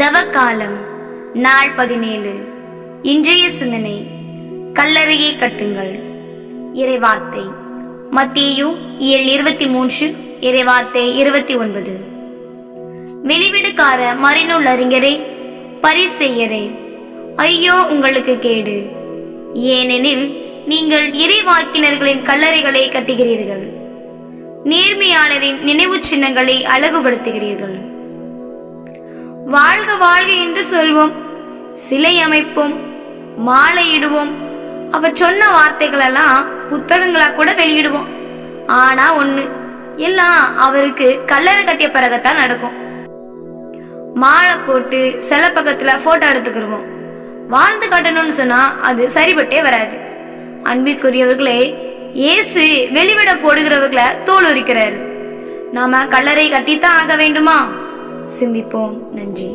தவக்காலம் நாள் பதினேழு. இன்றைய சிந்தனை கல்லறையை கட்டுங்கள். இறைவார்த்தை மத்தேயு இயல் இருபத்தி மூன்று இறைவார்த்தை இருபத்தி ஒன்பது வெளிவிடுக்கார மறைநூல் அறிஞரே பரிசெய்யரே ஐயோ உங்களுக்கு கேடு. ஏனெனில் நீங்கள் இறைவாக்கினர்களின் கல்லறைகளை கட்டுகிறீர்கள். நேர்மையாளரின் நினைவு சின்னங்களை அழகுபடுத்துகிறீர்கள். வாழ்க வாழ்க என்று சொல்வோம். சிலை அமைப்போம் மாலையிடுவோம். அவர் சொன்ன வார்த்தைகளெல்லாம் புத்தகங்களா கூட வெளியிடுவோம். ஆனா ஒண்ணு எல்லாம் அவருக்கு கல்லறை கட்டிய பிறகுதான் நடக்கும். மாலை போட்டு சில பக்கத்துல போட்டோ எடுத்துக்கிருவோம். வாழ்ந்து காட்டணும்னு சொன்னா அது சரிபட்டே வராது. அன்பிற்குரியவர்களே இயேசு வெளிவிட போடுகிறவர்களை தோல் உரிக்கிறாரு நாம கல்லறை கட்டித்தான் ஆக வேண்டுமா? சிந்திப்போம். நன்றி.